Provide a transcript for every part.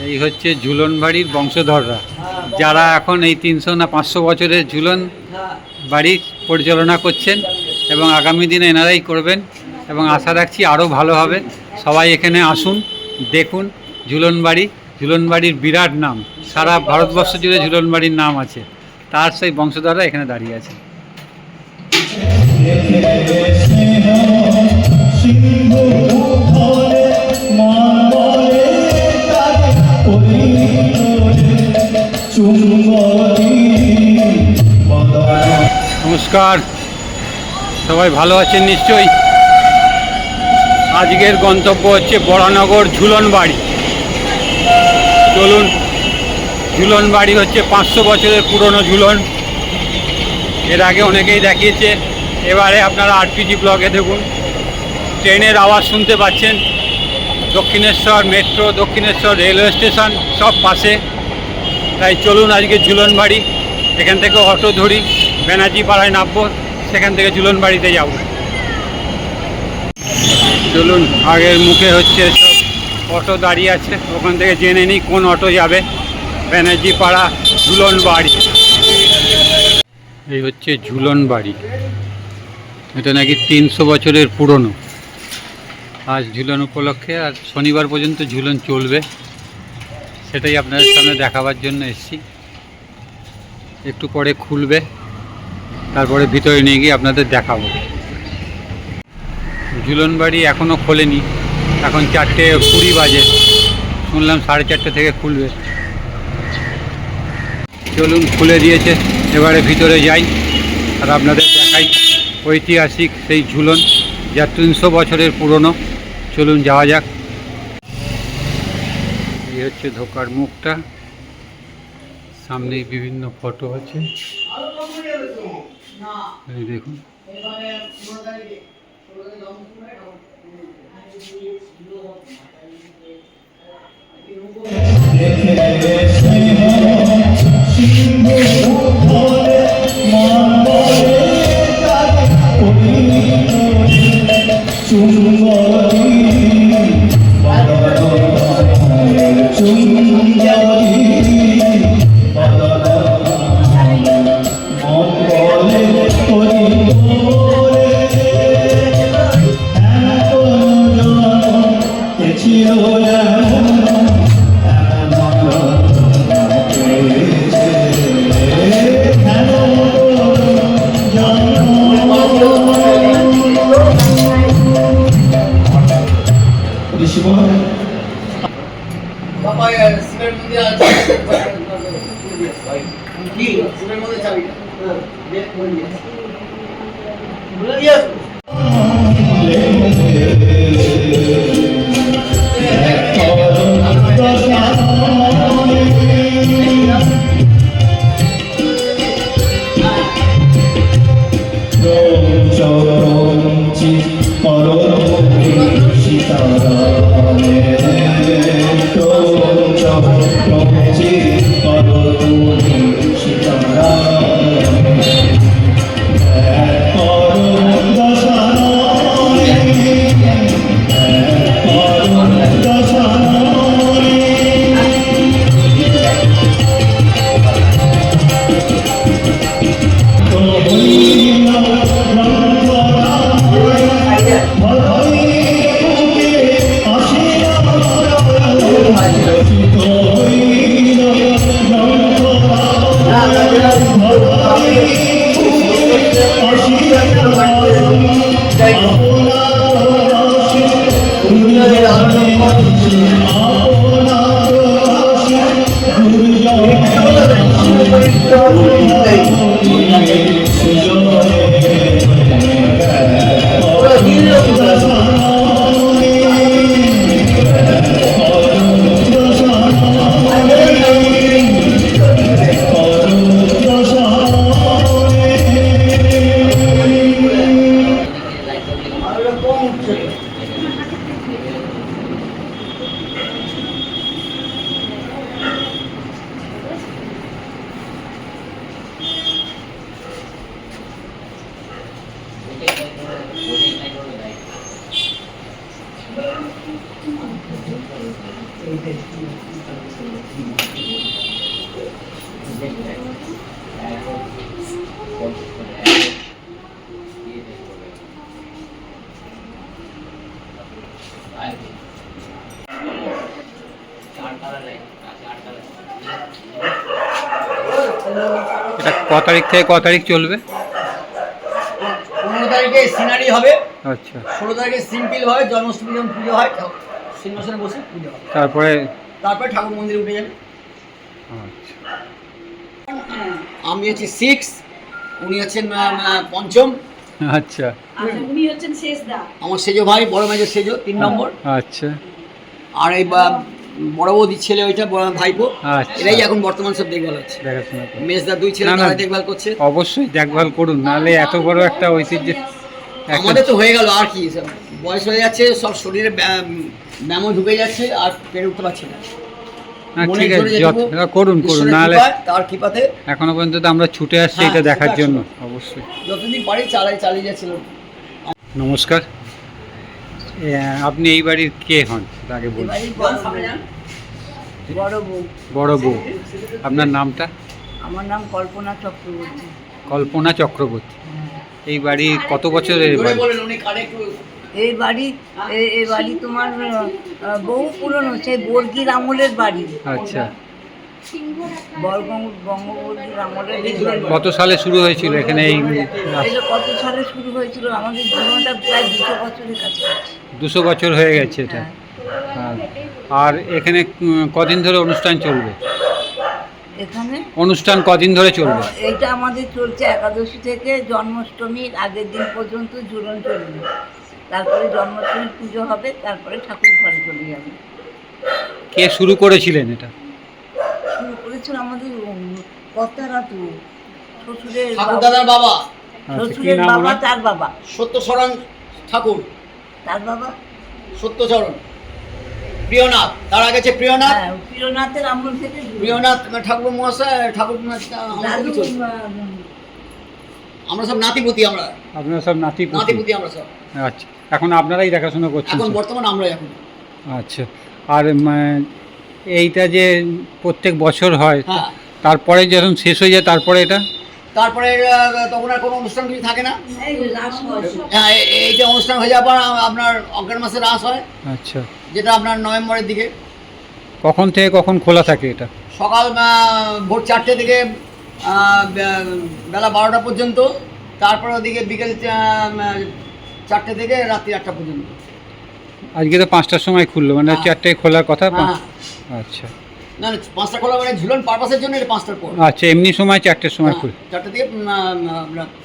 এই হচ্ছে ঝুলন বাড়ির বংশধররা যারা এখন এই তিনশো না পাঁচশো বছরের ঝুলন বাড়ি পরিচালনা করছেন এবং আগামী দিনে এনারাই করবেন এবং আশা রাখছি আরও ভালো হবে সবাই এখানে আসুন দেখুন ঝুলন বাড়ি ঝুলন বাড়ির বিরাট নাম সারা ভারতবর্ষ জুড়ে ঝুলন বাড়ির নাম আছে তার সেই বংশধররা এখানে দাঁড়িয়ে আছে নমস্কার। সবাই ভালো আছেন নিশ্চয়ই? আজকের গন্তব্য হচ্ছে বড়ানগর ঝুলন বাড়ি চলুন ঝুলন বাড়ি হচ্ছে পাঁচশো বছরের পুরনো ঝুলন। এর আগে অনেকেই দেখিয়েছে, এবারে আপনারা আরপিজি ব্লগে দেখুন। ট্রেনের আওয়াজ শুনতে পাচ্ছেন। Dakshineswar metro, Dakshineswar railway station, সব পাশে। তাই চলুন আজকে ঝুলন বাড়ি এখান থেকে অটো ধরি ব্যানার্জি পাড়ায় নামবো, সেখান থেকে ঝুলন বাড়িতে যাব। চলুন, আগের মুখে হচ্ছে সব অটো দাঁড়িয়ে আছে, ওখান থেকে জেনে নিই কোন অটো যাবে ব্যানার্জি পাড়া ঝুলন বাড়ি এই হচ্ছে ঝুলন বাড়ি এটা নাকি তিনশো বছরের পুরনো। আজ ঝুলন উপলক্ষে আর শনিবার পর্যন্ত ঝুলন চলবে। সেটাই আপনাদের সামনে দেখাবার জন্য এসেছি। একটু পরে খুলবে, তারপরে ভিতরে নিয়ে গিয়ে আপনাদের দেখাবো। ঝুলন বাড়ি এখনও খোলেনি, এখন চারটে কুড়ি বাজে। শুনলাম সাড়ে চারটে থেকে খুলবে। চলুন, খুলে দিয়েছে। এবারে ভিতরে যাই, আর আপনাদের দেখাই ঐতিহাসিক সেই ঝুলন, যা তিনশো বছরের পুরনো। চলুন, যাওয়া যাক। হচ্ছে ধোকার মুখটা সামনে বিভিন্ন ফটো আছে এই দেখুন বাবা আসো বলা যায় আসো আনন্দ এটা ক তারিখ থেকে ক তারিখ চলবে? পনেরো তারিখে সিনারি হবে। আচ্ছা। ষোলো তারিখে সিম্পল হয় জন্মাষ্টমী যখন পুজো হয় সিংহাসনে বসে পুজো হয়। তারপরে? তারপরে ঠাকুর মন্দিরে উঠে যাবে। আচ্ছা। আমি হচ্ছে সিক্স উনি হচ্ছেন পঞ্চম। আচ্ছা। আচ্ছা উনি হচ্ছেন শেষ দা আমার সেজো ভাই বড় মেজর সেজো তিন নম্বর। আচ্ছা। আর এই বা- বড় বৌদির ছেলে ওইটা বড় ভাইপো। আচ্ছা। এরাই এখন বর্তমান সব দেখভাল হচ্ছে। মেজদা দুই ছেলে। তারা দেখভাল করছে। অবশ্যই দেখভাল করুন নাহলে এত বড় একটা ঐতিহ্য আমাদের তো হয়ে গেল আর কি বয়স হয়ে যাচ্ছে সব শরীরে ব্যায়াম- ব্যায়ামও ঢুকে যাচ্ছে আর পেরে উঠতে পারছি না। ঠিক আছে করুন করুন নাহলে তার কৃপাতে এখনও পর্যন্ত তো আমরা ছুটে আসছি হ্যাঁ, এটা দেখার জন্য অবশ্যই। যতদিন পারি চালাই চালিয়ে যাচ্ছিল নমস্কার। আপনি এই বাড়ির কে হন? আগে বলুন বড় বউ। বড় বউ। আপনার নামটা? আমার নাম কল্পনা চক্রবর্তী। কল্পনা চক্রবর্তী। এই বাড়ি কত বছরের বাড়ি? এই বাড়ি এই বাড়ি তোমার বহু পুরনো সেই বর্গির আমলের বাড়ি। আচ্ছা। কত সালে শুরু হয়েছিল এখানে এই কত সালে শুরু হয়েছিল আমাদের জীবনটা প্রায় দুশো বছরের কাছাকাছি। দুশো বছর হয়ে গেছে এটা। হ্যাঁ। আর- এখানে কদিন ধরে অনুষ্ঠান চলবে? এখানে? অনুষ্ঠান কদিন ধরে চলবে? এইটা আমাদের চলছে একাদশী থেকে জন্মাষ্টমীর আগের দিন পর্যন্ত ঝুলন চলবে। তারপরে জন্মাষ্টমীর পুজো হবে তারপরে ঠাকুর ঘরে চলে যাবে। কে শুরু করেছিলেন এটা? শুরু করেছিল আমাদের উম, কর্তারা তো শ্বশুরের বাবা- দাদার বাবা। আচ্ছা শ্বশুরের বাবা তার বাবা। সত্যচরণ ঠাকুর। তার বাবা? সত্যচরণ। প্রিয়নাথ তার আগে আছে প্রিয়নাথ? হ্যাঁ প্রিয়নাথের আমল থেকে প্রিয়নাথ ঠাকুর মহাশয় ঠাকুর আমরা সব নাতিপুতি আমরা। আপনারা সব নাতি পুতি? নাতিপুতি আমরা সব। আচ্ছা এখন আপনারাই দেখাশোনা করছেন এখন? বর্তমান আমরা এখন। আচ্ছা আর এইটা যে প্রত্যেক বছর হয় হ্যাঁ। তারপরে যখন শেষ হয়ে যায় তারপরে এটা? তারপরে তখন আর কোনো অনুষ্ঠান কিছু থাকে না? এই যে হ্যাঁ। যে অনুষ্ঠান হয়ে যাওয়ার পর আপনার অজ্ঞান মাসে রাস হয়। আচ্ছা। যেটা আপনার নভেম্বরের দিকে। কখন থেকে কখন খোলা থাকে এটা? সকাল ভোর চারটে থেকে বেলা বারোটা পর্যন্ত। তারপরে ওদিকে বিকেল চা- চারটে থেকে রাত্রি আটটা পর্যন্ত। আজকে তো পাঁচটার সময় খুললো মানে হ্যাঁ। চারটায় খোলার কথা? হ্যাঁ। আচ্ছা। না না পাঁচটা খোলা মানে ঝুলন পারপাসের জন্য এটা পাঁচটার পর। আচ্ছা এমনি সময় চারটের সময় খুলে। হ্যাঁ, চারটে থেকে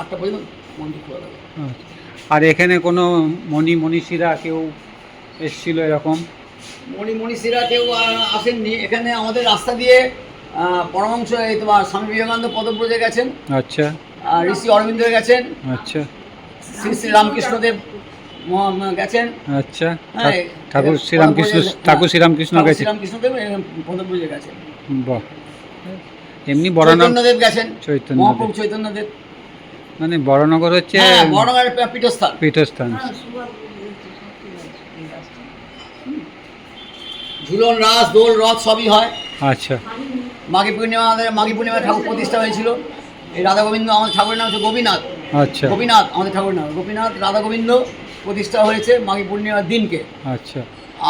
আটটা পর্যন্ত মন্দির খোলা থাকে। আচ্ছা। আর এখানে কোনো মণি মনীষীরা কেউ এসছিল এরকম? মণি মনীষীরা কেউ আসেননি। এখানে আমাদের রাস্তা দিয়ে পরমাংশ এই তোমার স্বামী বিবেকানন্দ পদব্রজে গেছেন। আচ্ছা। আর ঋষি অরবিন্দ গেছেন। আচ্ছা। শ্রী শ্রী রামকৃষ্ণদেব গেছেন। আচ্ছা। হ্যাঁ, ঠাকুর শ্রীরামকৃষ্ণ ঠাকুর শ্রীরামকৃষ্ণ গেছে। শ্রীরামকৃষ্ণদেব পদব্রজে গেছেন বাহ। এমনি বড়নগর চৈতন্যদেব গেছেন। চৈতন্য মহাপ্রভু চৈতন্যদেব। মানে বড়নগর হচ্ছে হ্যাঁ বড়নগরের পীঠস্থান। পীঠস্থান। হ্যাঁ। ঝুলন রাস দোল রথ সবই হয়। আচ্ছা। মাঘী পূর্ণিমা আমাদের মাঘী পূর্ণিমা ঠাকুর প্রতিষ্ঠা হয়েছিল। এই রাধা গোবিন্দ আমাদের ঠাকুরের নাম হচ্ছে গোপীনাথ। আচ্ছা। গোপীনাথ আমাদের ঠাকুরের নাম। গোপীনাথ রাধা গোবিন্দ প্রতিষ্ঠা হয়েছে মাঘী পূর্ণিমার দিনকে। আচ্ছা।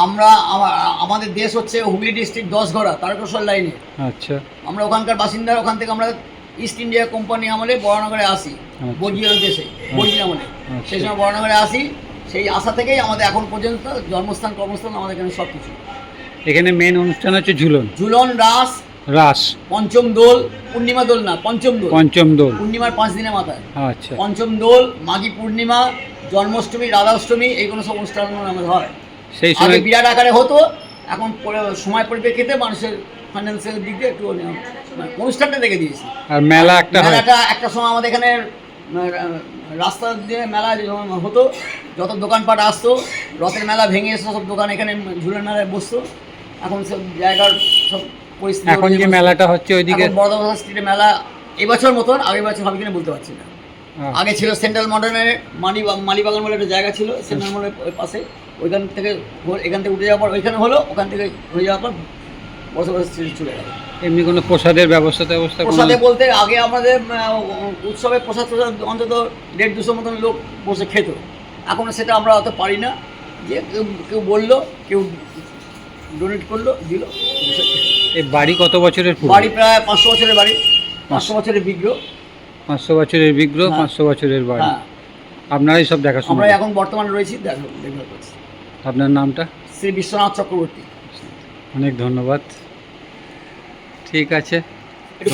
আমরা আমাদের দেশ হচ্ছে হুগলি ডিস্ট্রিক্ট দশগড়া তারকেশ্বর লাইনে। আচ্ছা। আমরা ওখানকার বাসিন্দা ওখান থেকে আমরা ইস্ট ইন্ডিয়া কোম্পানি আমলে বড়নগরে আসি বর্গীয় দেশে বর্গীয় আমলে। আচ্ছা। সেই সময় বড়নগরে আসি সেই আশা থেকেই আমাদের এখন পর্যন্ত জন্মস্থান কর্মস্থান আমাদের এখানে সব কিছু এখানে মেন অনুষ্ঠান হচ্ছে ঝুলন। ঝুলন রাস রাস। পঞ্চম দোল পূর্ণিমা দোল না পঞ্চম দোল। পঞ্চম দোল। পূর্ণিমার পাঁচ দিনের মাথায়। আচ্ছা। পঞ্চম দোল মাঘী পূর্ণিমা জন্মাষ্টমী রাধাষ্টমী এইগুলো সব অনুষ্ঠান আমাদের হয়। সেই সময় বিরাট আকারে হতো এখন সময় পরিপ্রেক্ষিতে মানুষের ফাইন্যান্সিয়াল দিক দিয়ে একটু মানে অনুষ্ঠানটা দেখে দিয়েছি। আর মেলা একটা মেলাটা একটা সময় আমাদের এখানে রাস্তা দিয়ে মেলা হতো যত দোকানপাট আসতো রথের মেলা ভেঙে এসে সব দোকান এখানে ঝুলের মেলায় বসতো। এখন সব জায়গার সব পরিস্থিতি এখন যে মেলাটা হচ্ছে ওইদিকে বড়দাবাসা স্ট্রিটে মেলা এবছর মতন আগের বছর হবে কিনা বলতে পারছি না। আগে ছিল সেন্ট্রাল মডার্নের মানি মালিবাগান বলে একটা জায়গা ছিল সেন্ট্রাল মডার্নের পাশে। ওইখান থেকে এখান থেকে উঠে যাওয়ার পর ওইখানে হলো ওখান থেকে হয়ে যাওয়ার পর বসে বসে স্ত্রী চলে গেল। এমনি কোনো প্রসাদের ব্যবস্থা ব্যবস্থা প্রসাদে বলতে আগে আমাদের উৎসবে প্রসাদ প্রসাদ অন্তত দেড় দুশো মতন লোক বসে খেত। এখন সেটা আমরা অত পারি না। যে কেউ কেউ বলল কেউ ডোনেট করল দিল। এই বাড়ি কত বছরের বাড়ি প্রায় পাঁচশো বছরের বাড়ি পাঁচশো। বছরের বিগ্রহ। পাঁচশো বছরের বিগ্রহ হ্যাঁ। পাঁচশো বছরের বাড়ি। হ্যাঁ। আপনারাই সব দেখাশোনা আমরা এখন বর্তমানে রয়েছি দেখো আপনার নামটা? শ্রী বিশ্বনাথ চক্রবর্তী। অনেক ধন্যবাদ। ঠিক আছে।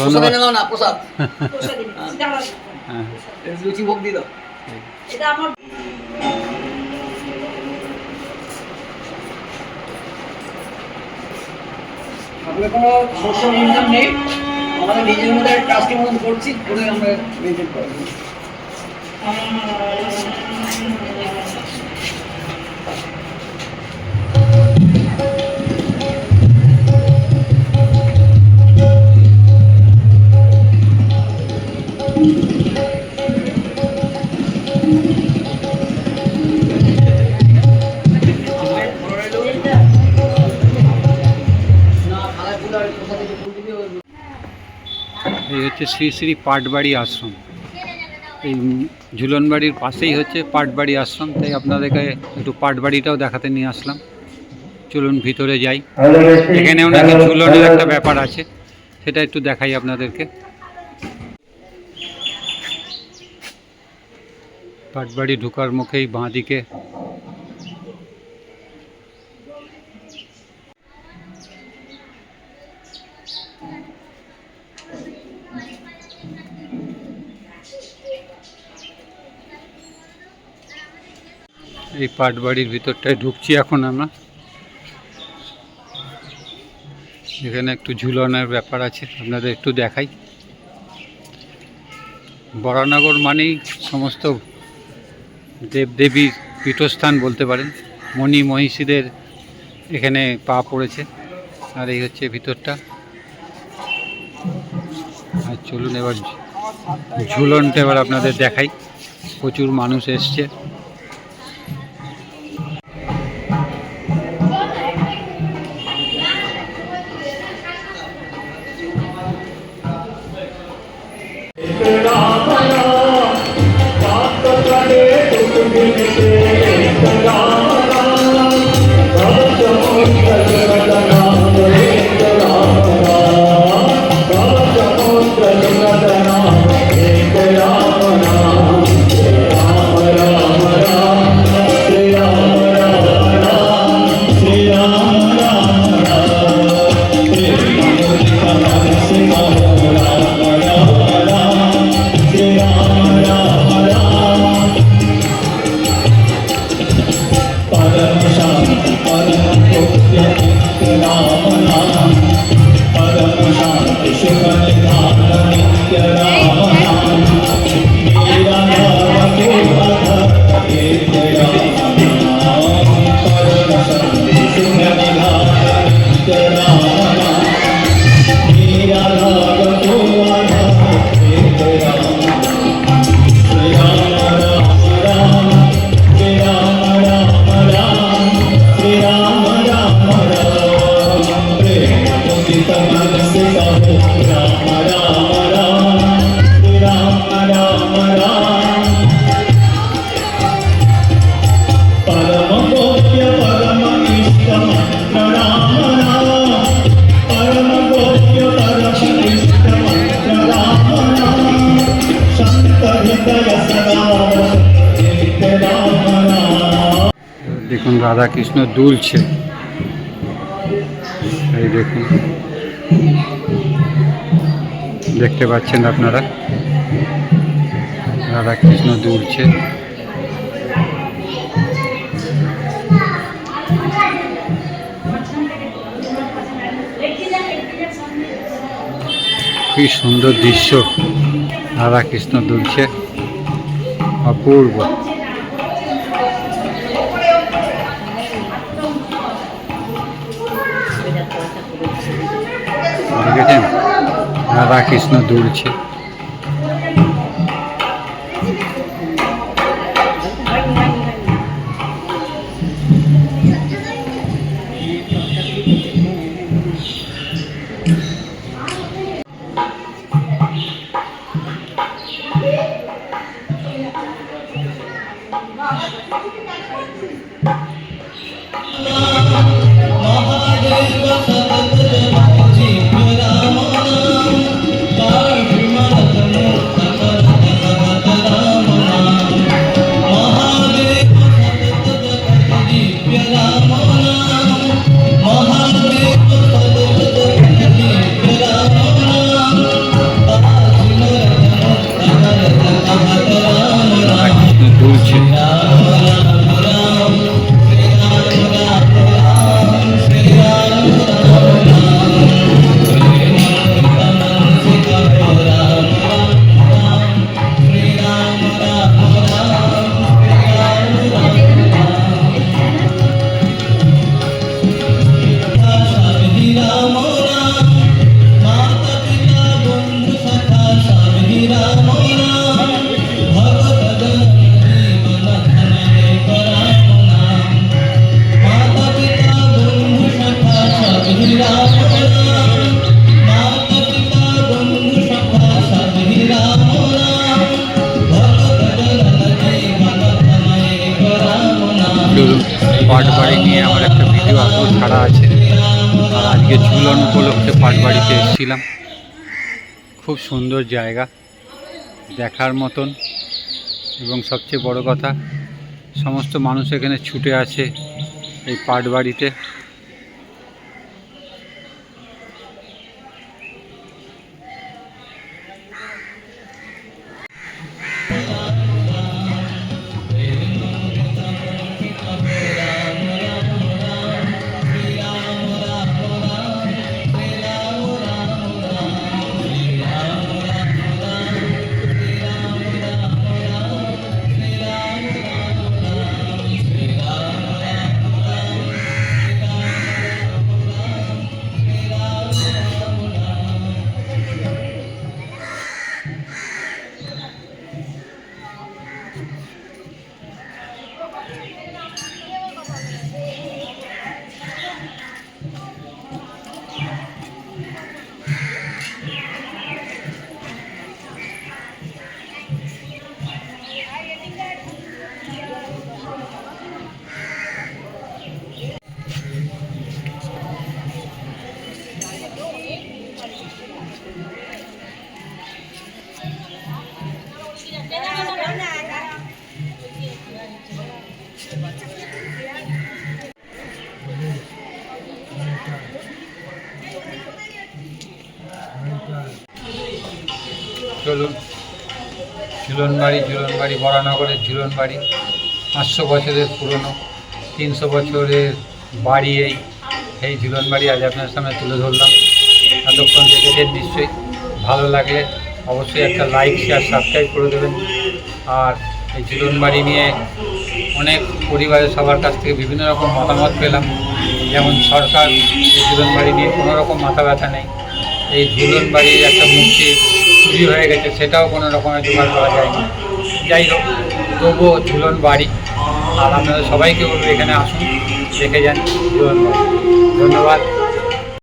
ধন্যবাদ। না প্রসাদ। হ্যাঁ। এটা আমার আমাদের কোনো সোশ্যাল ইনকাম নেই। আমাদের নিজের মধ্যে ট্রাস্টের মতন করছি, করে আমরা মেনটেন করব হচ্ছে শ্রী শ্রী পাটবাড়ি আশ্রম। এই ঝুলন বাড়ির পাশেই হচ্ছে পাটবাড়ি আশ্রম, তাই আপনাদেরকে একটু পাটবাড়িটাও দেখাতে নিয়ে আসলাম। চলুন ভিতরে যাই। এখানেও নাকি ঝুলনের একটা ব্যাপার আছে, সেটা একটু দেখাই আপনাদেরকে। পাটবাড়ি ঢুকার মুখেই বাঁ দিকে এই পাট বাড়ির ভিতরটায় ঢুকছি এখন আমরা। এখানে একটু ঝুলনের ব্যাপার আছে, আপনাদের একটু দেখাই। বরানগর মানেই সমস্ত দেবদেবীর পীঠস্থান বলতে পারেন। মণি মহিষীদের এখানে পা পড়েছে, আর এই হচ্ছে ভিতরটা। আর চলুন এবার ঝুলনটা এবার আপনাদের দেখাই। প্রচুর মানুষ এসছে। দেখুন রাধা কৃষ্ণ দুলছে। এই দেখুন। দেখতে পাচ্ছেন আপনারা? রাধা কৃষ্ণ দুলছে। কি সুন্দর দৃশ্য। রাধা কৃষ্ণ দুলছে। অপূর্ব। দেখেছেন রাধা কৃষ্ণ দুলছে পাটবাড়ি নিয়ে আমার একটা ভিডিও আগেও ছাড়া আছে। আর আজকে ঝুলন উপলক্ষে পাটবাড়িতে এসেছিলাম। খুব সুন্দর জায়গা, দেখার মতন। এবং সবচেয়ে বড় কথা, সমস্ত মানুষ এখানে ছুটে আছে এই পাটবাড়িতে ঝুলনবাড়ি বরানগরের বরানগরের ঝুলনবাড়ি পাঁচশো বছরের পুরনো, তিনশো বছরের বাড়ি এই এই ঝুলনবাড়ি আজ আপনার সামনে তুলে ধরলাম। এতক্ষণ দেখেছেন নিশ্চয়ই, ভালো লাগলে অবশ্যই একটা লাইক শেয়ার সাবস্ক্রাইব করে দেবেন। আর এই ঝুলন বাড়ি নিয়ে অনেক পরিবারের সবার কাছ থেকে বিভিন্ন রকম মতামত পেলাম। যেমন সরকার, এই ঝুলন বাড়ি নিয়ে কোনো রকম মাথা ব্যথা নেই। এই ঝুলন বাড়ির একটা মূর্তি চুরি হয়ে গেছে, সেটাও কোনো রকমের জোগাড় করা যায়নি। যাই হোক, তবুও ঝুলন বাড়ি। আর আপনারা সবাইকে বলব, এখানে আসুন, দেখে যান ঝুলন বাড়ি। ধন্যবাদ।